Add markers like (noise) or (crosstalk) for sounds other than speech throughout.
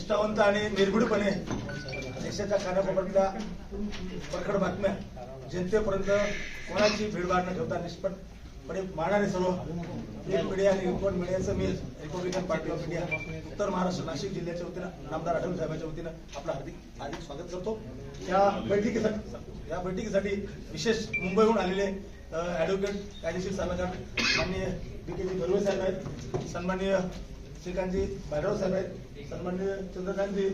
निष्ठावंत आणि निर्भीडपणे देशाच्या कानाकोपऱ्यातल्या प्रखड बातम्या जनतेपर्यंत कोणाची भीडभाड न ठेवता निष्पटपणे मांडणारे सर्व प्रिंट मीडिया आणि इलेक्ट्रॉनिक मीडियाचं मी रिपब्लिकन पार्टी ऑफ इंडिया उत्तर महाराष्ट्र नाशिक जिल्ह्याच्या वतीनं नामदार आठवले साहेबांच्या वतीनं आपलं हार्दिक हार्दिक स्वागत करतो. या बैठकीसाठी या बैठकीसाठी विशेष मुंबईहून आलेले ॲडव्होकेट कायदेशीर सल्लागार माननीय डी के जी साहेब आहेत सन्माननीय श्रीकांतजी भैरव साहेब आहेत सन्मान्य चंद्रकांतजी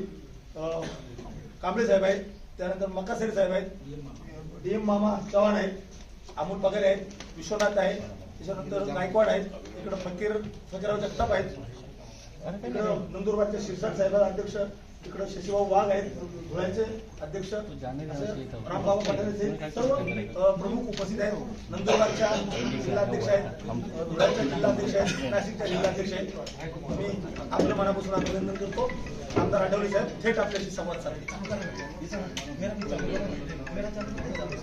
कांबळे साहेब आहेत त्यानंतर मक्कासेरी साहेब आहेत डी एम मामा चव्हाण आहेत अमोल पगारे आहेत विश्वनाथ आहेत त्याच्यानंतर गायकवाड आहेत इकडं फकीर फकीराव जगताप आहेत. नंदुरबारचे शिरसाट साहेब अध्यक्ष इकडं शशिभाऊ वाघ आहेत धुळ्याचे अध्यक्ष रामभाऊ पठारे सर्व प्रमुख उपस्थित आहेत. नंदुरबारच्या जिल्हाध्यक्ष आहेत धुळ्याच्या जिल्हाध्यक्ष आहेत नाशिकच्या जिल्हाध्यक्ष आहेत. मी आपल्या मनापासून अभिनंदन करतो. आमदार आठवले साहेब थेट आपल्याशी संवाद साधतील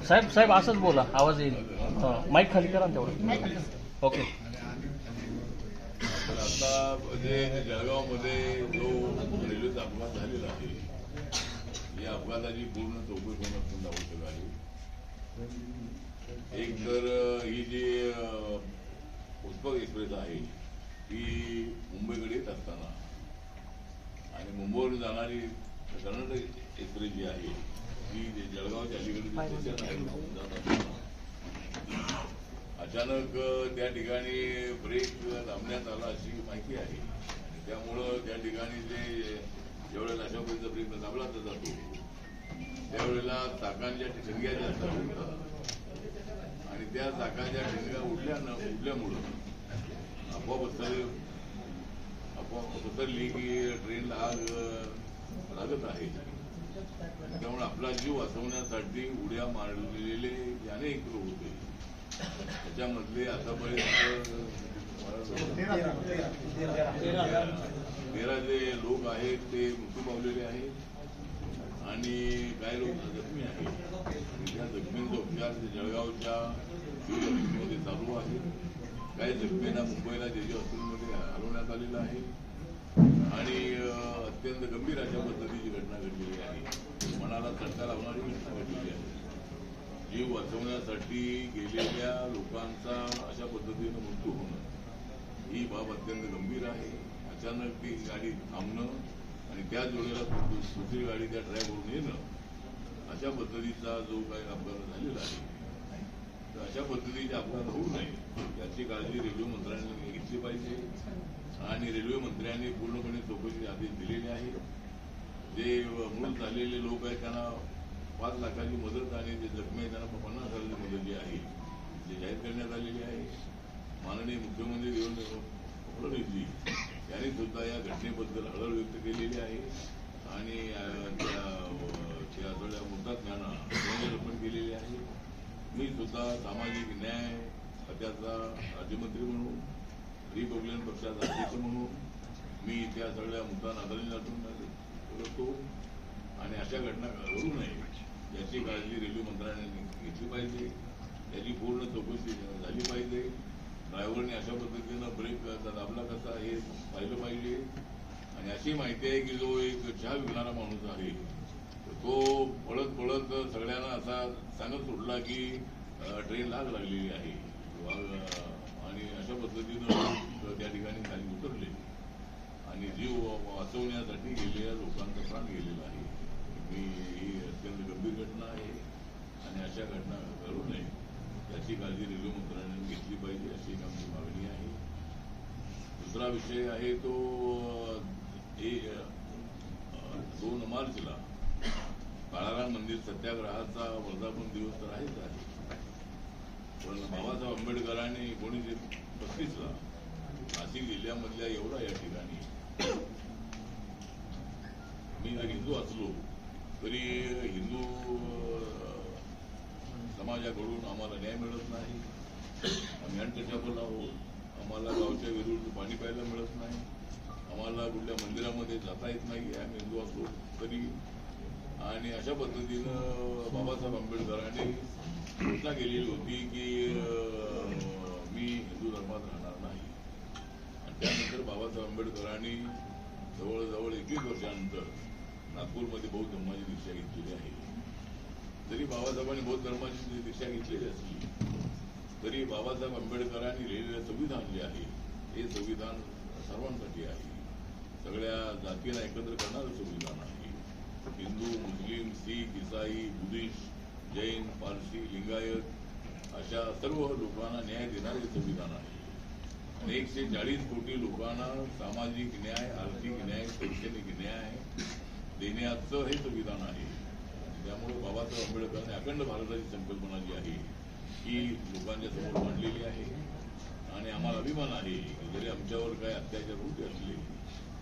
साहेब साहेब असंच बोला. आवाज येईल. हं, माईक खाली करा तेवढं. ओके आता म्हणजे जळगावमध्ये जो रेल्वेचा अपघात झालेला आहे या अपघाताची पूर्ण चौकशी होणं अत्यंत आवश्यक आहे. एक तर ही जी पुष्पक एक्सप्रेस आहे ती मुंबईकडे येत असताना आणि मुंबईवरून जाणारी कर्नाटक एक्सप्रेस जी आहे ती जे जळगावच्या अलीकडे स्टेशन आहे जात असताना अचानक त्या ठिकाणी ब्रेक लावण्यात आला अशी माहिती आहे. त्यामुळं त्या ठिकाणी जे ज्यावेळेला अशा पद्धतीचा ब्रेक दाबला जातो त्यावेळेला चाकांच्या ठिणग्या ज्या असतात उडतात. आणि त्या चाकांच्या ठिणग्या उडल्या न उडल्यामुळं आपोआप पसर आपोआप पसरली की ट्रेनला आग लागत आहे. त्यामुळे आपला जीव वाचवण्यासाठी उड्या मारलेले अनेक लोक होते. त्याच्यामधले आतापर्यंत तेरा जे लोक आहेत ते मृत्यू पावलेले आहेत. आणि काही लोक जखमी आहेत? या जखमींचा उपचार जळगावच्या हॉस्पिटलमध्ये चालू आहे. काही जखमींना मुंबईला जे जे हॉस्पिटलमध्ये हलवण्यात आलेलं आहे. आणि अत्यंत गंभीर अशा पद्धतीची घटना घडलेली आहे. मनाला चटका लावणारी घटना घडलेली आहे. जीव वाचवण्यासाठी गेलेल्या लोकांचा अशा पद्धतीनं मृत्यू होणं ही बाब अत्यंत गंभीर आहे. अचानक ती गाडी थांबणं आणि त्याच वेळेला दुसरी गाडी त्या ट्रॅकवरून येणं अशा पद्धतीचा जो काही अपघात झालेला आहे. तर अशा पद्धतीचे अपघात होऊ नये याची काळजी रेल्वे मंत्र्यांनी घेतली पाहिजे. आणि रेल्वे मंत्र्यांनी पूर्णपणे चौकशी आदेश दिलेले आहेत. जे मूळ झालेले लोक आहेत त्यांना पाच लाखाची मदत आणि जे जखमी आहेत त्यांना पन्नास हजाराची मदत जी आहे जी जाहीर करण्यात आलेली आहे. माननीय मुख्यमंत्री देवेंद्र फडणवीसजी यांनी सुद्धा या घटनेबद्दल हळहळ व्यक्त केलेली आहे. आणि त्या अं, त्या सगळ्या मुद्दात्म्यांना अर्पण केलेली आहे. मी सुद्धा सामाजिक न्याय खात्याचा राज्यमंत्री म्हणून रिपब्लिकन पक्षाचा अध्यक्ष म्हणून मी त्या सगळ्या मुद्दा आदरणीय करतो आणि अशा घटना घडू नये. याची काळजी रेल्वे मंत्र्यांनी घेतली पाहिजे. याची पूर्ण चौकशी झाली पाहिजे. ड्रायव्हरने अशा पद्धतीनं ब्रेक दाबला कसा हे पाहिलं पाहिजे. आणि अशी माहिती आहे की जो एक चहा विकणारा माणूस आहे तो पळत पळत सगळ्यांना असा सांगत सुटला की ट्रेन लाग लागलेली आहे. वा- आणि अशा पद्धतीनं त्या ठिकाणी खाली उतरले. आणि जीव वाचवण्यासाठी गेलेल्या लोकांचा प्राण गेलेला आहे. ही अत्यंत गंभीर घटना आहे आणि अशा घटना घडू नये याची काळजी रेल्वे मंत्रालयाने घेतली पाहिजे अशी एक आमची मागणी आहे. दुसरा विषय आहे तो दोन मार्चला काळाराम मंदिर सत्याग्रहाचा वर्धापन दिवस तर आहेच आहे. पण बाबासाहेब आंबेडकरांनी एकोणीसशे पस्तीसला नाशिक जिल्ह्यामधल्या एवढा या ठिकाणी मी हिंदू असलो तरी हिंदू समाजाकडून आम्हाला न्याय मिळत नाही. आम्ही अनटचेबल आहोत आम्हाला गावच्या विरुद्ध पाणी प्यायला मिळत नाही. आम्हाला कुठल्या मंदिरामध्ये जाता येत नाही आम्ही हिंदू असलो तरी. आणि अशा पद्धतीनं बाबासाहेब आंबेडकरांनी घोषणा केलेली होती की मी हिंदू धर्मात राहणार नाही. आणि त्यानंतर बाबासाहेब आंबेडकरांनी जवळजवळ एकवीस वर्षानंतर नागपूरमध्ये बौद्ध धर्माची दीक्षा घेतलेली आहे. जरी बाबासाहेबांनी बौद्ध धर्माची दीक्षा घेतलेली असली तरी बाबासाहेब आंबेडकरांनी लिहिलेलं संविधान जे आहे हे संविधान सर्वांसाठी आहे. सगळ्या जातीला एकत्र करणारं संविधान आहे. हिंदू मुस्लिम शीख इसाई बुद्धिस्ट जैन पारसी लिंगायत अशा सर्व लोकांना न्याय देणारे संविधान आहे. आणि एकशे चाळीस कोटी लोकांना सामाजिक न्याय आर्थिक न्याय शैक्षणिक न्याय देण्याचं हे संविधान आहे. त्यामुळे बाबासाहेब आंबेडकरांनी अखंड भारताची संकल्पना जी आहे ही लोकांच्या समोर मांडलेली आहे. आणि आम्हाला अभिमान आहे की जरी आमच्यावर काही अत्याचार होते असले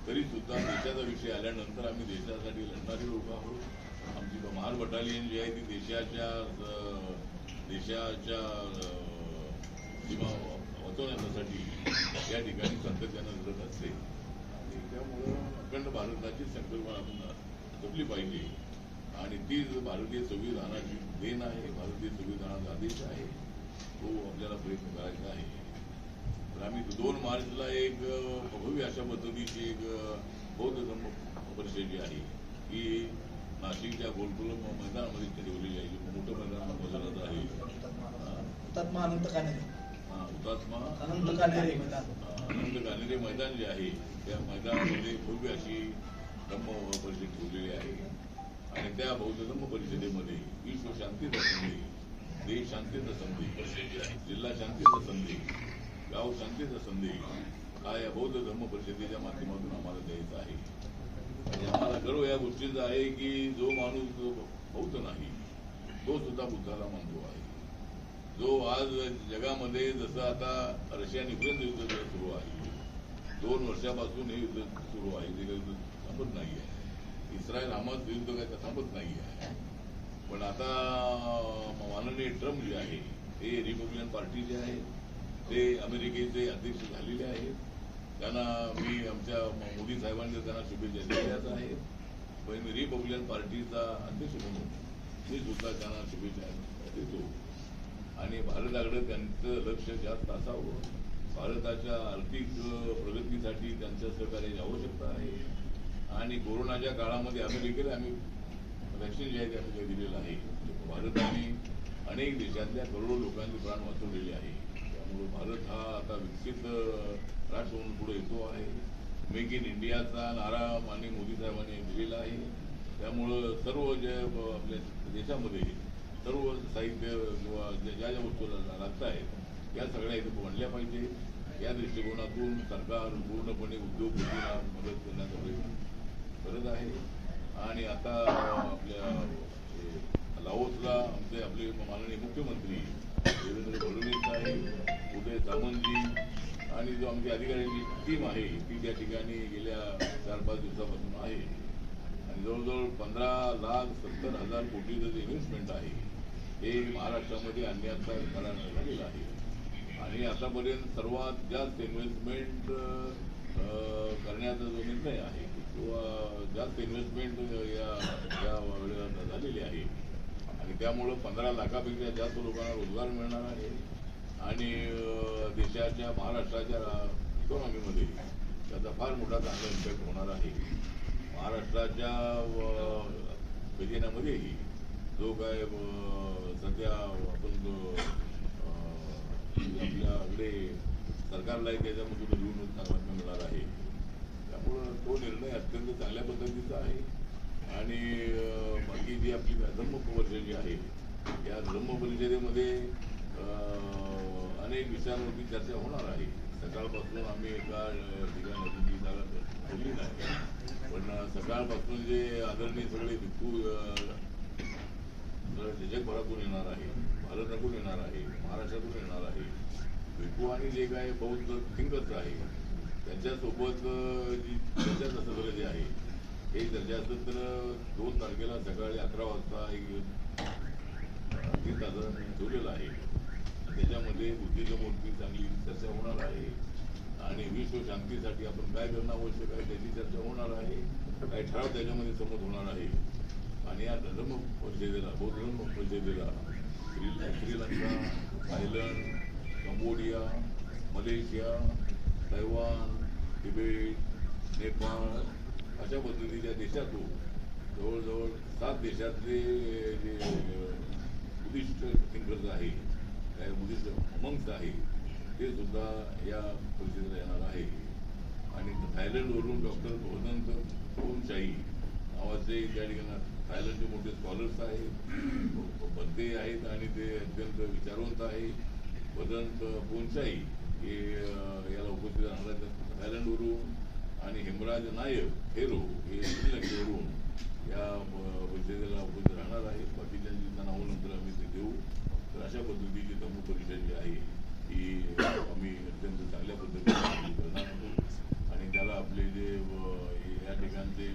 तरी सुद्धा देशाचा विषय आल्यानंतर आम्ही देशासाठी लढणारी लोक आहोत. आमची महार बटालियन जी आहे ती देशाच्या देशाच्या सीमा वाचवण्यासाठी या ठिकाणी सातत्यानं लढत असते. आणि त्यामुळं अखंड भारताची संकल्पना आपण जपली पाहिजे. आणि तीच भारतीय संविधानाची देण आहे भारतीय संविधानाचा आदेश आहे तो आपल्याला प्रयत्न करायचा आहे. तर आम्ही दोन मार्चला एक भव्य अशा पद्धतीची एक बौद्ध धर्म परिषद जी आहे ही नाशिकच्या गोलकुलम मैदानामध्ये ठेवलेली आहे. मोठं मैदान आहे. हुतात्मा अनंत कानेरे. हा, हुतात्मा अनंत कानेरे मैदान. गांधी मैदान जे आहे त्या मैदानामध्ये भव्य अशी धम्म परिषद ठेवलेली आहे आणि त्या बौद्ध धम्म परिषदेमध्ये विश्व शांतीचा संदेश देश शांतीचा संदेश जिल्हा शांतीचा संदेश गाव शांतीचा संदेश हा या बौद्ध धम्म परिषदेच्या माध्यमातून आम्हाला द्यायचा आहे आणि आम्हाला गर्व या गोष्टीचा आहे की जो माणूस जो बौद्ध नाही तो सुद्धा बुद्धाला मानतो आहे जो आज जगामध्ये जसं आता रशिया आणि युक्रेन युद्ध सुरू आहे दोन वर्षापासून हे युद्ध सुरू आहे थांबत नाही आहे इस्रायल हमास युद्ध काय थांबत नाही आहे पण आता माननीय ट्रम्प जे आहे ते रिपब्लिकन पार्टी जे आहे ते अमेरिकेचे अध्यक्ष झालेले आहेत. त्यांना मी आमच्या मोदी साहेबांच्या त्यांना शुभेच्छा दिल्याच आहेत. पण मी रिपब्लिकन पार्टीचा अध्यक्ष म्हणून मी सुद्धा त्यांना शुभेच्छा देतो. आणि भारताकडे त्यांचं लक्ष जास्त असावं. भारताच्या आर्थिक प्रगतीसाठी त्यांच्या सहकार्याची आवश्यकता आहे. आणि कोरोनाच्या काळामध्ये आम्ही देखील आम्ही व्हॅक्सिन जे आहे ते आम्ही काही दिलेलं आहे. भारताने अनेक देशातल्या करोडो लोकांचे प्राण वाचवलेले आहे. त्यामुळे भारत हा आता विकसित राष्ट्र म्हणून पुढे येतो आहे. मेक इन इंडियाचा नारा माननीय मोदी साहेबांनी दिलेला आहे. त्यामुळं सर्व जे आपल्या देशामध्ये सर्व साहित्य किंवा ज्या ज्या ज्या वस्तू लागत आहेत या सगळ्या इथे म्हणल्या पाहिजे. या दृष्टिकोनातून सरकार पूर्णपणे उद्योगपतींना मदत करण्याचा प्रयत्न करत आहे. आणि आता आपल्या अ, लाओसला आमचे आपले माननीय मुख्यमंत्री देवेंद्र फडणवीस आहे उदय सामंतजी आणि जो आमची अधिकाऱ्यांची टीम आहे ती त्या ठिकाणी गेल्या चार पाच दिवसापासून आहे. आणि जवळजवळ पंधरा लाख सत्तर हजार कोटीचं जे इन्व्हेस्टमेंट आहे हे महाराष्ट्रामध्ये आणण्याचा करार झालेला आहे. आणि आतापर्यंत सर्वात जास्त इन्व्हेस्टमेंट करण्याचा जो निर्णय आहे किंवा जास्त इन्व्हेस्टमेंट या या वेळेला झालेली आहे. आणि त्यामुळं पंधरा लाखापेक्षा जास्त लोकांना रोजगार मिळणार आहे. आणि देशाच्या महाराष्ट्राच्या इकॉनॉमीमध्ये त्याचा फार मोठा चांगला इम्पॅक्ट होणार आहे. महाराष्ट्राच्या खजिन्यामध्येही जो काय सध्या आपण आपल्याकडे सरकारला एक त्याच्यामधून लिहून बातम्या मिळणार आहे. त्यामुळं तो निर्णय अत्यंत चांगल्या पद्धतीचा आहे. आणि बाकी जी आपली धर्म परिषद जी आहे या धर्म परिषदेमध्ये अनेक विषयांवरती चर्चा होणार आहे. सकाळपासून आम्ही एका ठिकाणी ठेवली नाही. पण सकाळपासून जे आदरणीय सगळे भिक्खू जगभरातून येणार आहे भारतातून येणार आहे महाराष्ट्रातून येणार आहे. भिकू आणि जे काय बौद्ध थिंकर्स आहे त्यांच्यासोबत जी जी चर्चासत्र जे आहे हे चर्चासत्र दोन तारखेला सकाळी अकरा वाजता एक तीन तासात ठेवलेलं आहे. त्याच्यामध्ये बुद्धीच्या मूर्ती चांगली चर्चा होणार आहे. आणि विश्व शांतीसाठी आपण काय करणं आवश्यक आहे त्याची चर्चा होणार आहे. काही ठराव त्याच्यामध्ये समज होणार आहे. आणि या धर्म परिषदेला बौद्ध धर्म परिषदेला Sri Lanka Thailand Cambodia Malaysia Taiwan Tibet Nepal अशा पद्धतीच्या देशातून जवळजवळ सात देशातले जे बुद्धिस्ट थिंकर्स आहे काय बुद्धिस्ट मंक्स आहे ते सुद्धा या परिषदेला येणार आहे. आणि थायलंडवरून डॉक्टर भोदंत ओमशाही नावाचे त्या ठिकाणी थायलंडचे मोठे स्कॉलर्स आहेत भद्दे आहेत आणि ते अत्यंत विचारवंत आहे. भदंत पोंचाई हे याला उपस्थित राहणार थायलंडवरून आणि हेमराज नायक हेरो हे श्रीलंकेवरून या परिषदेला उपस्थित राहणार आहेत. बाकीच्यांची नावं नंतर आम्ही ते देऊ. तर अशा पद्धतीची धम्म परिषद जी आहे ही आम्ही अत्यंत चांगल्या पद्धतीने करणार आहोत. आणि त्याला आपले जे या ठिकाणचे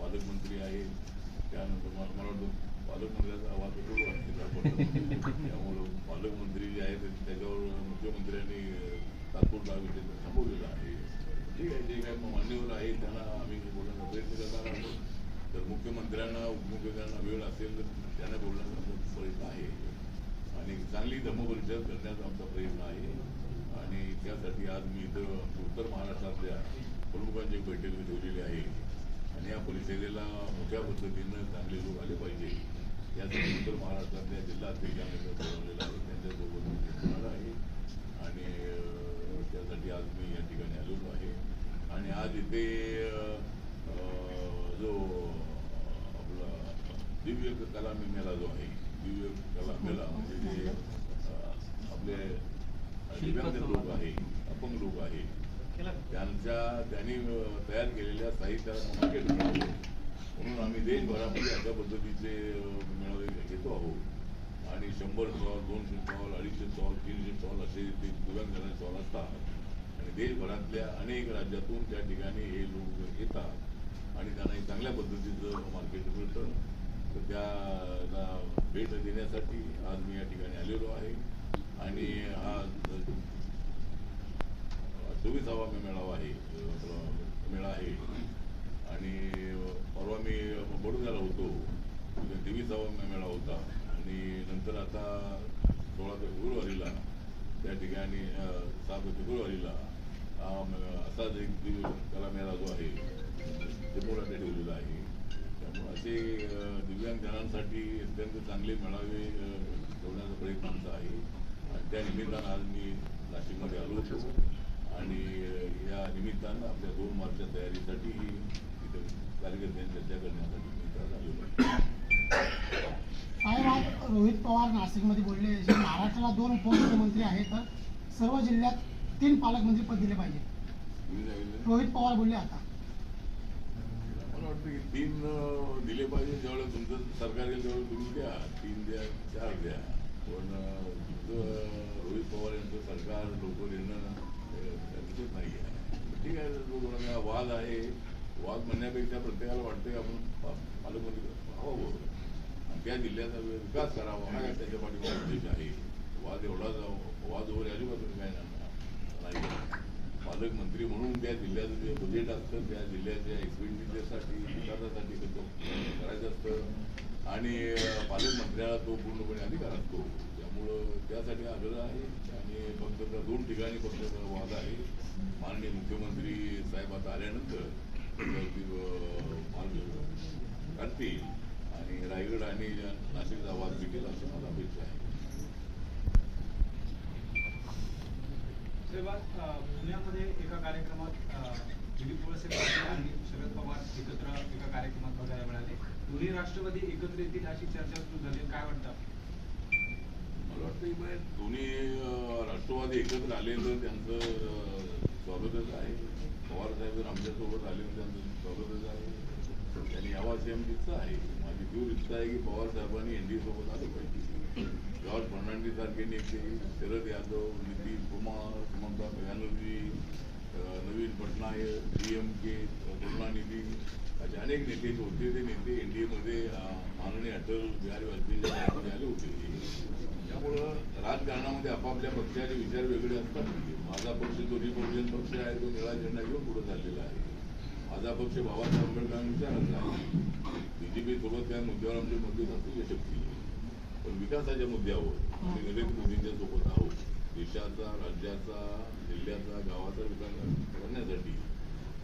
पालकमंत्री आहेत त्यानंतर मला मला वाटतं पालकमंत्र्याचा आवाज बरोबर वाटते आपण त्यामुळं पालकमंत्री जे आहेत त्याच्यावर मुख्यमंत्र्यांनी अं, तात्पुरता विषय थांबवलेला आहे. ठीक आहे जे काही मान्यवर आहे त्यांना आम्ही बोलण्याचा प्रयत्न करणार आहोत. तर मुख्यमंत्र्यांना उपमुख्यमंत्र्यांना वेळ असेल तर त्यांना बोलण्याचा आमचा प्रयत्न आहे. आणि चांगली धर्मपरिषद करण्याचा आमचा प्रयत्न आहे. आणि त्यासाठी आज मी इथं उत्तर महाराष्ट्रातल्या प्रमुखांची बैठक मी ठेवलेली आहे. आणि या परिषदेला मोठ्या पद्धतीनं चांगले लोक आले पाहिजे यासाठी उत्तर महाराष्ट्रातल्या जिल्हा अध्यक्षांनी बोलवलेला आहे. त्यांच्यासोबत मी बोलणार आहे? आणि त्यासाठी आज मी या ठिकाणी आलेलो आहे. आणि आज इथे जो आपला दिव्य कला मेळा जो आहे दिव्य कला मेळा म्हणजे जे आपले दिव्यांग लोक आहे अपंग लोक आहे त्यांच्या त्यांनी तयार केलेल्या साहित्याला मार्केट मिळावं म्हणून आम्ही देशभरामध्ये अशा पद्धतीचे मेळावे घेतो आहोत. आणि शंभर स्टॉल दोनशे स्टॉल अडीचशे स्टॉल तीनशे स्टॉल असे ते दिव्यांगांचे स्टॉल असतात. आणि देशभरातल्या अनेक राज्यातून त्या ठिकाणी हे लोक येतात. आणि त्यांना एक चांगल्या पद्धतीचं मार्केट मिळतं. तर त्याला भेट देण्यासाठी आज मी या ठिकाणी आलेलो आहे. आणि हा चोवीसावा मी मेळावा आहे. मेळा आहे. आणि परवा मी बडोद्याला होतो. तेवीसावा तेविसावा मेळा होता. आणि नंतर आता सोळा फेब्रुवारीला त्या ठिकाणी सात सहा फेब्रुवारीला हा असाच एक कला मेळा जो आहे ते मोठा ठेवलेला आहे. त्यामुळे असे दिव्यांगजनांसाठी दिव्यांग अत्यंत चांगले मेळावे ठेवण्याचा प्रयत्न आमचा आहे. आणि त्या निमित्तानं आज मी नाशिकमध्ये आलो होतो. आणि या निमित्तानं आपल्या दोन मार्चच्या तयारीसाठी इथं कार्यकर्त्यांनी चर्चा करण्यासाठी मी इथं आलेलो आहे. साहेब आज रोहित पवार नाशिकमध्ये बोलले जे महाराष्ट्राला दोन उपमुख्यमंत्री आहेत तर सर्व जिल्ह्यात तीन पालकमंत्री पद दिले पाहिजे तुम्ही सांगितलं रोहित पवार बोलले आता. मला वाटतं की तीन अं, दिले पाहिजे ज्यावेळेला तुमचं सरकार येईल त्यावेळेला तुम्ही द्या. तीन द्या चार द्या. पण अं, तुमचं अं, रोहित पवार यांचं सरकार लोक देणं अं, नाही आहे ठीक आहे लोकांना वाद आहे वाद म्हणण्यापेक्षा प्रत्येकाला वाटतं की आपण पालकमंत्री व्हावं बरोबर त्या जिल्ह्याचा विकास करावा हा त्याच्या पाठीमागे उद्देश आहे वाद एवढा जाऊ- वाद वगैरे अजिबात काय नाही पालकमंत्री म्हणून त्या जिल्ह्याचं जे बजेट असतं त्या जिल्ह्याच्या एक्सपेंडिचरसाठी विकासासाठी करायचं असतं आणि पालकमंत्र्याला तो पूर्णपणे अधिकार असतो त्यामुळं त्यासाठी आग्रह आहे आणि फक्त त्या दोन ठिकाणी फक्त वाद आहे माननीय मुख्यमंत्री साहेब आता आल्यानंतर मार्ग काढतील आणि रायगड आणि नाशिकचा वाद मिटेल असं मला अपेक्षा आहे पुण्यामध्ये एका कार्यक्रमात दिलीप वळसे पाटील आणि शरद पवार एकत्र एका कार्यक्रमात बघायला मिळाले. दोन्ही राष्ट्रवादी एकत्र येतील अशी चर्चा सुरू झाली. काय वाटतं मला वाटतं की म्हणजे दोन्ही राष्ट्रवादी एकत्र आले तर त्यांचं स्वागतच आहे. पवार साहेब जर आमच्यासोबत आले तर त्यांचं स्वागतच आहे. त्यांनी यावा सेम इच्छा आहे. माझी दूर इच्छा आहे की पवार साहेबांनी एनडीए सोबत आले पाहिजे. जॉर्ज फर्नांडिस सारखे नेते Sharad Yadav Nitish Kumar Mamata Banerjee Naveen Patnaik D M K Karunanidhi असे अनेक नेते होते. ते नेते एनडीएमध्ये माननीय अटल बिहारी वाजपेयी काळामध्ये आले होते त्यामुळं राजकारणामध्ये आपापल्या पक्षाचे विचार वेगळे असतात. माझा पक्ष दोन्ही बहुजन पक्ष आहे तो निळा झेंडा घेऊन पुढे चाललेला आहे. माझा पक्ष बाबासाहेब आंबेडकरांच्या आहे. बीजेपी सोबत त्या मुद्द्यावर आमचे मतभेद असू शकतील पण विकासाच्या मुद्द्यावर आम्ही नरेंद्र मोदींच्या सोबत आहोत. देशाचा राज्याचा जिल्ह्याचा गावाचा विकास करण्यासाठी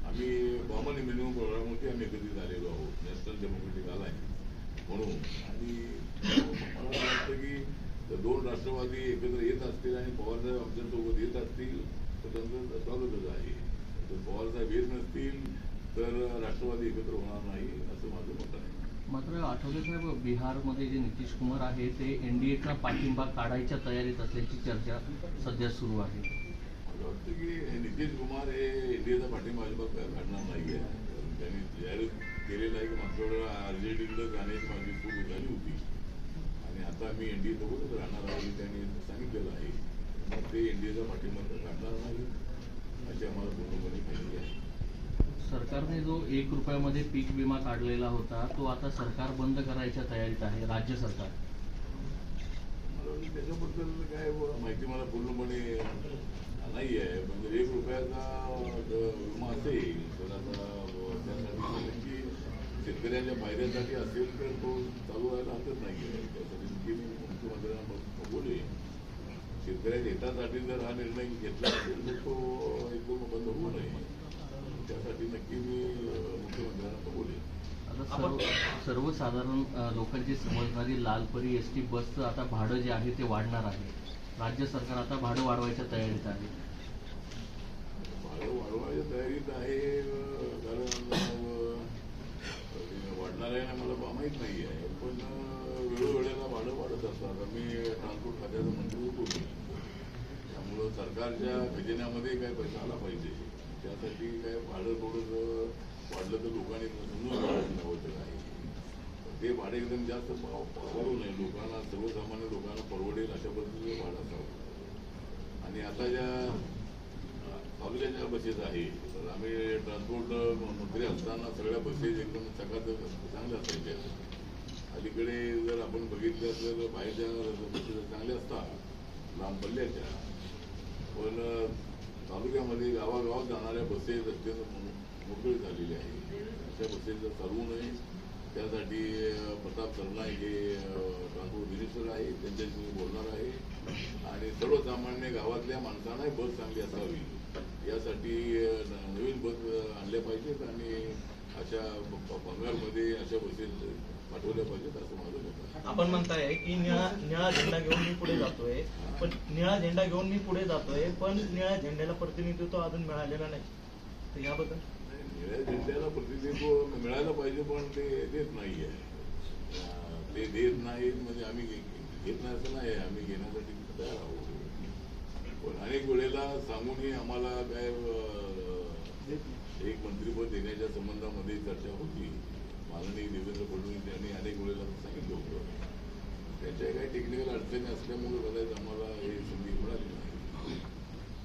आम्ही कॉमन मिनिमम प्रोग्रामवरती आम्ही एकत्रित आलेलो आहोत. नॅशनल डेमोक्रेटिक आलाय म्हणून. आणि मला वाटतं की जर दोन राष्ट्रवादी एकत्र येत असतील आणि पवारसाहेब आमच्यासोबत येत असतील तर त्यांचं स्वागतच आहे. जर पवारसाहेब येत नसतील तर राष्ट्रवादी एकत्र होणार नाही असं माझं मत आहे. मात्र आठवले साहेब बिहारमध्ये जे नितीश कुमार आहे ते एनडीएचा पाठिंबा काढायच्या तयारीत असल्याची चर्चा सध्या सुरू आहे. मला वाटतं की नितीश कुमार हे इंडियाचा पाठिंबा अजिबात काढणार नाही आहे त्यांनी जाहीर केलेलं आहे की मागच्या वेळेला आरजेडीला जाण्याची माझी खूप झाली होती. आणि आता मी एनडीए सोबतच राहणार आहे हे त्यांनी सांगितलेलं आहे. मग ते एनडीएचा पाठिंबा काढणार नाही अशी आम्हाला पूर्णपणे माहिती आहे. सरकारने जो एक रुपयामध्ये पीक विमा काढलेला होता तो आता सरकार बंद करायच्या तयारीत आहे राज्य सरकार. त्याच्याबद्दल काय माहिती मला पूर्णपणे नाही आहे. म्हणजे एक रुपयाचा विमा असेल तर आता त्यासाठी नक्की शेतकऱ्यांच्या फायद्यासाठी असेल तर तो चालू व्हायला हरकत नाही आहे. नक्की मी मुख्यमंत्र्यांना बोले शेतकऱ्याच्या हितासाठी जर हा निर्णय घेतला असेल तर तो एकदम बंद होऊ नये. त्यासाठी नक्की मी मुख्यमंत्र्यांना बोले सर्व सर्वसाधारण लोकांची समजणारी लालपरी एस टी बसचं आता भाडं जे आहे ते वाढणार आहे. राज्य सरकार आता भाडं वाढवायच्या तयारीत आहे. भाडं वाढवायच्या तयारीत आहे कारण वाढणार आहे ना मला माहीत नाही आहे पण अं, वेळोवेळेला भाडं वाढत असतात. मी ट्रान्सपोर्ट खात्याचं मंत्री होतो. त्यामुळं सरकारच्या खजिन्यामध्ये काय पैसा आला पाहिजे. त्यासाठी काय भाडं थोडंसं वाढलं तर लोकांनी समजून आवश्यक आहे ते भाडे एकदम जास्त परवडू नये. लोकांना सर्वसामान्य लोकांना परवडेल अशा पद्धतीचं भाडं असावं. आणि आता ज्या तालुक्याच्या बसेस आहे तर आम्ही ट्रान्सपोर्ट मंत्री असताना सगळ्या बसेस एकदम सकाळ चांगल्या असायच्या. अलीकडे जर आपण बघितलं तर बाहेरच्या बसेस चांगल्या असतात लांब पल्ल्याच्या पण तालुक्यामध्ये गावागावात जाणाऱ्या बसेस अत्यंत मोकळी झालेली आहे. अशा बसेस जर चालवू नये. त्यासाठी प्रताप सरना हे ट्रान्सपोर्ट मिनिस्टर आहे. त्यांच्याशी मी बोलणार आहे. आणि सर्वसामान्य गावातल्या माणसांनाही बस चांगली असावी. यासाठी न- नवीन बस आणल्या पाहिजेत. आणि अशा ब- बंगालमध्ये अशा बसेस पाठवल्या पाहिजेत असं माझं मत आहे आपण म्हणताय की निळा निळा झेंडा घेऊन मी पुढे जातोय. पण निळा झेंडा घेऊन मी पुढे जातोय पण निळ्या झेंड्याला प्रतिनिधित्व अजून मिळालेलं नाही. तर याबद्दल? निळ्या झेंड्याला प्रतिनिधित्व मिळायला पाहिजे पण ते देत नाही आहे ते देत नाहीत म्हणजे आम्ही घे- घेत नाही असं नाही आहे. आम्ही घेण्यासाठी तयार आहोत. पण अनेक वेळेला सांगूनही आम्हाला काय अं, एक मंत्रीपद देण्याच्या संबंधामध्ये चर्चा होती. माननीय देवेंद्र फडणवीस यांनी अनेक वेळेला सांगितलं होतं. त्याच्या काही टेक्निकल अडचणी असल्यामुळे कदाचित आम्हाला हे संधी मिळाली नाही.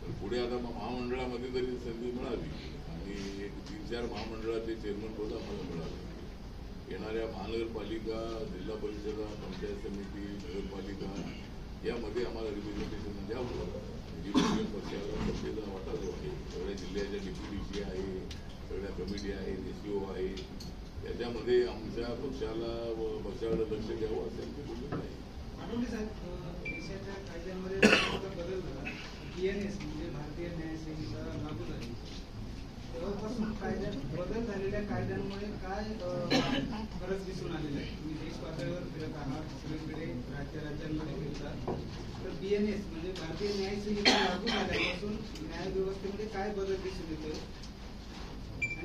तर पुढे आता महामंडळामध्ये तरी संधी मिळावी आणि एक तीन चार महामंडळाचे चेअरमन पद आम्हाला मिळाले येणाऱ्या महानगरपालिका जिल्हा परिषदा पंचायत समिती नगरपालिका यामध्ये आम्हाला रिप्रेझेंटेशन द्यावं. रिपब्लिकन पक्षाला सत्तेचा वाटा जो आहे सगळ्या जिल्ह्याच्या डिप्युटीसी आहे सगळ्या कमिटी आहेत एसईओ आहे त्याच्यामध्ये आमच्या पक्षाला व पक्षाकडे लक्ष द्यावं असं आमची भूमिका आहे. (coughs) बदल म्हणजे भारतीय न्याय संहिता लागू झाली. तेव्हापासून कायद्यात बदल झालेल्या कायद्यांमुळे काय अ, फरक दिसून आलेला आहे? तुम्ही देश पातळीवर फिरत आहात सगळीकडे राज्य राज्यांमध्ये फिरतात. तर पीएनएस म्हणजे भारतीय न्याय संहिता लागू झाल्यापासून न्याय व्यवस्थेमध्ये काय बदल दिसून येतोय आणि त्यामागचे हेतू काय ते जे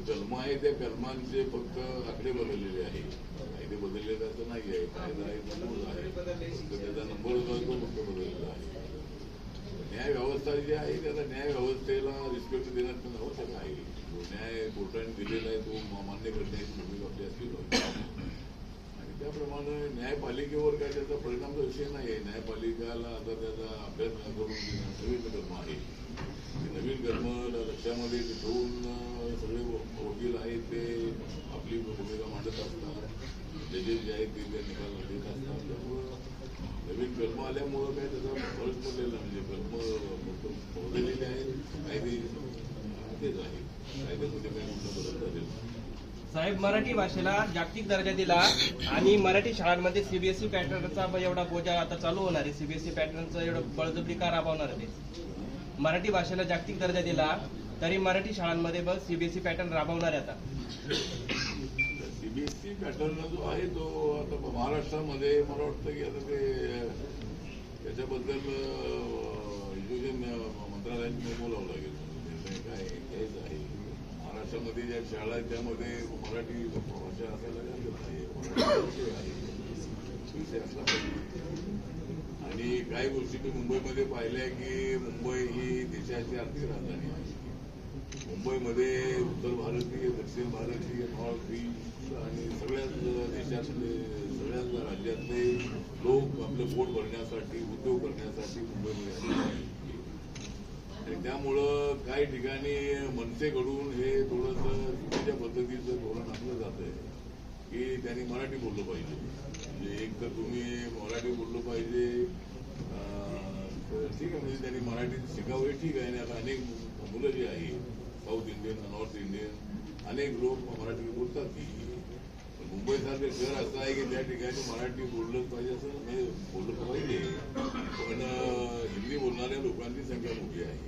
कलम आहे त्या कलमांचे फक्त आकडे बदललेले आहे कायदे बदललेले असं नाही आहे कायदा आहे तो मूळ आहे फक्त त्याचा नंबर जो आहे तो फक्त बदललेला आहे न्याय व्यवस्था जी आहे त्याला न्याय व्यवस्थेला रिस्पेक्ट देण्यात पण आवश्यक आहे जो न्याय कोर्टाने दिलेला आहे तो मान्य करण्याची भूमिका आपली असली पाहिजे आणि त्याप्रमाणे न्यायपालिकेवर काय त्याचा परिणामचा विषय नाही आहे न्यायपालिकाला आता त्याचा अभ्यास करून नवीन कलम आहे. नवीन कर्म रक्षामध्ये घेऊन सगळे वकील आहेत ते आपली भूमिका मांडत असतात. जजेस जे आहेत ते निकाल देत असतात. त्यामुळं नवीन कर्म आल्यामुळं काय त्याचा फरक पडलेला म्हणजे कर्म बदललेले आहेत. कायदे तेच आहे. कायद्यामध्ये काही मोठा बदल झालेला साहेब मराठी भाषेला जागतिक दर्जा दिला आणि मराठी शाळांमध्ये सीबीएसई पॅटर्नचा एवढा बोजा आता चालू होणार आहे. सीबीएसई पॅटर्नचं एवढं बळजबरी का राबवणार आहे? मराठी भाषेला जागतिक दर्जा दिला तरी मराठी शाळांमध्ये बस सीबीएसई पॅटर्न राबवणार आहे आता सीबीएसई पॅटर्न जो आहे तो आता महाराष्ट्रामध्ये मला वाटतं की आता ते त्याच्याबद्दल एज्युकेशन मंत्रालयाने बोलावं लागेल काय हेच आहे. महाराष्ट्रामध्ये ज्या शाळा आहेत त्यामध्ये मराठी भाषा असायला गरजेचं आहे मराठी विषय आहे. विषय असला पाहिजे आणि काही गोष्टी मी मुंबईमध्ये पाहिल्या की मुंबई ही देशाची आर्थिक राजधानी आहे. मुंबईमध्ये उत्तर भारतीय दक्षिण भारतीय नॉर्थ ईस्ट आणि सगळ्याच देशातले सगळ्याच राज्यातले लोक आपलं पोट भरण्यासाठी उद्योग करण्यासाठी मुंबईमध्ये आणि त्यामुळं काही ठिकाणी मनसेकडून हे थोडंसं चुकीच्या पद्धतीचं धोरण आणलं जात आहे की त्यांनी मराठी बोललं पाहिजे. म्हणजे एक तर तुम्ही मराठी बोललं पाहिजे तर ठीक आहे म्हणजे त्यांनी मराठी शिकावं हे ठीक आहे. आणि आता अनेक मुलं जी आहेत साऊथ इंडियन नॉर्थ इंडियन अनेक लोक मराठी बोलतात की मुंबईसारखं शहर असं आहे की त्या ठिकाणी मराठी बोललंच पाहिजे असं म्हणजे बोललं पाहिजे. पण हिंदी बोलणाऱ्या लोकांची संख्या मोठी आहे.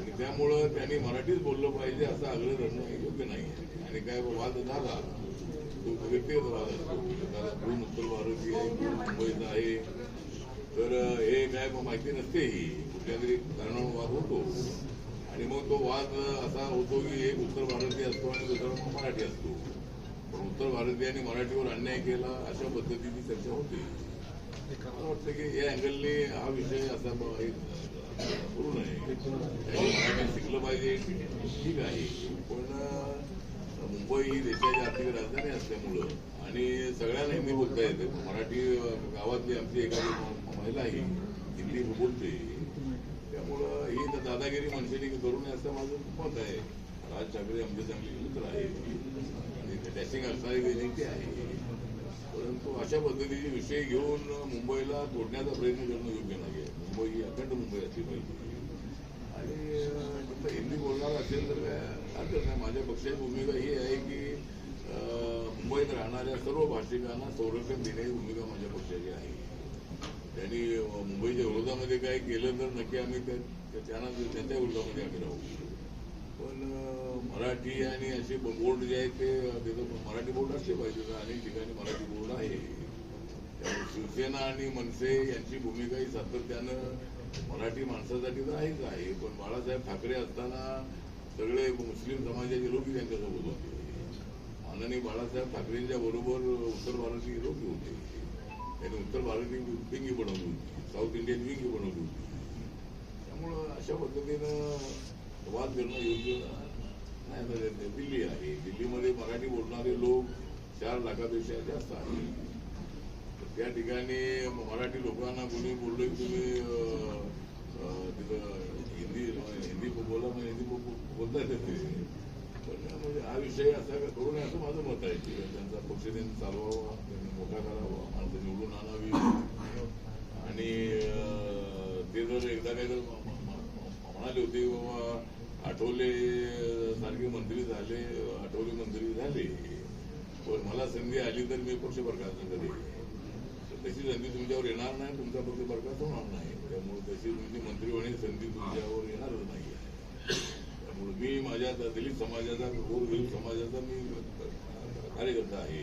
आणि त्यामुळं त्यांनी मराठीच बोललं पाहिजे असं आग्रह धरणं योग्य नाही आहे. आणि काय वाद झाला तो व्यक्तिगत वाद असतो उत्तर भारतीय आहे मुंबईचा आहे तर हे काय मग माहिती नसते ही कुठल्या तरी कारणावर वाद होतो आणि मग तो वाद असा होतो की एक उत्तर भारतीय असतो आणि दुसरा मग मराठी असतो पण उत्तर भारतीयांनी मराठीवर अन्याय केला अशा पद्धतीची चर्चा होते मला वाटतं की या अँगलने हा विषय असा ब- एक करू नये मराठी शिकलं पाहिजे ठीक आहे पण मुंबई ही देशाची आर्थिक राजधानी असल्यामुळं आणि सगळ्यांना हिंदी बोलता येते मराठी गावातली आमची एखादी महिला ही हिंदी बोलते त्यामुळं ही तर दादागिरी मनसेने करू नये असं माझं मत आहे. राज ठाकरे आमचे चांगले मित्र आहेत आणि ते डॅशिंग असणारे नेते आहे. परंतु अशा पद्धतीचे विषय घेऊन मुंबईला तोडण्याचा प्रयत्न करणं योग्य नाही आहे. मुंबई ही अखंड मुंबई असली पाहिजे. आणि फक्त हिंदी बोलणार असेल तर काय हरकत नाही माझ्या पक्षाची भूमिका ही आहे की मुंबईत राहणाऱ्या सर्व भाषिकांना संरक्षण देण्याची भूमिका माझ्या पक्षाची आहे. त्यांनी मुंबईच्या विरोधामध्ये काय केलं तर नक्की आम्ही त्यांना त्यांच्या विरोधामध्ये आम्ही राहू. पण मराठी आणि असे बोर्ड जे आहेत ते त्याचं मराठी बोर्ड असले पाहिजे अनेक ठिकाणी मराठी बोर्ड आहे. त्यामुळे शिवसेना आणि मनसे यांची भूमिका ही सातत्यानं मराठी माणसासाठी तर आहेच आहे. पण बाळासाहेब ठाकरे असताना सगळे मुस्लिम समाजाचे लोकही त्यांच्यासोबत होते. माननीय बाळासाहेब ठाकरेंच्या बरोबर उत्तर भारतीय लोक होते. त्यांनी उत्तर भारतीय विंगी बनवली होती. साऊथ इंडियन विंगी बनवली होती. त्यामुळं अशा पद्धतीनं वाद करणं योग्य नाही. आता ते- दिल्ली आहे. दिल्लीमध्ये मराठी बोलणारे लोक चार लाखापेक्षा जास्त आहेत. तर त्या ठिकाणी मराठी लोकांना कोणी बोललं की तुम्ही तिथं हिंदी हिंदी बोला म्हणजे हिंदी बोलता येते ते पण म्हणजे हा विषय असा का करू नये असं माझं मत आहे की त्यांचा पक्षदिन त्यांनी चालवावा त्यांनी मोठा करावा माणसं निवडून आणावी आणि ते जर एकदा काही जर म्हणाले होते बाबा आठवले सारखे मंत्री झाले आठवले मंत्री झाले पण मला संधी आली तर मी पक्ष बरखास्त करेल तशी संधी तुमच्यावर येणार नाही तुमचा पक्ष बरखास्त होणार नाही त्यामुळे तशी तुमची मंत्री होण्याची संधी तुमच्यावर येणारच नाही त्यामुळे मी माझ्या दलित समाजाचा गोर दलित समाजाचा मी कार्यकर्ता आहे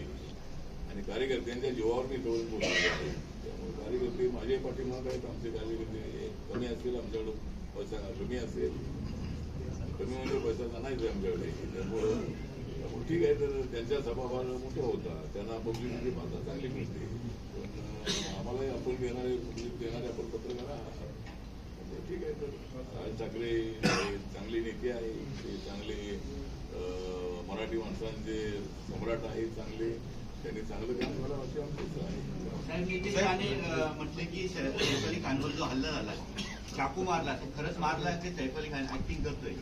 आणि कार्यकर्त्यांच्या जीवावर मी जवळ बोलतो आहे त्यामुळे कार्यकर्ते माझे पाठिंबा आहेत आमचे कार्यकर्ते कमी असतील आमच्याकडं पैसा कमी असेल कमी म्हणजे पैसा नाहीच आमच्याकडे त्यामुळं त्यामुळे ठीक आहे तर त्यांच्या सभाभाग मोठ्या होता त्यांना पब्लिसिटी पाहता चांगली मिळते अं, आम्हालाही आपण देणारे देणारे आपण पत्रकार आहात ठीक आहे तर राज ठाकरे चांगले नेते आहे ते चांगले मराठी माणसांचे सम्राट आहेत चांगले. त्यांनी चांगलं काम करावं अशी आमची आहे. म्हटले की सैफ अली खानवर जो हल्ला झाला चाकू मारला तो खरंच मारला की सैफ अली खान ऍक्टिंग करतोय?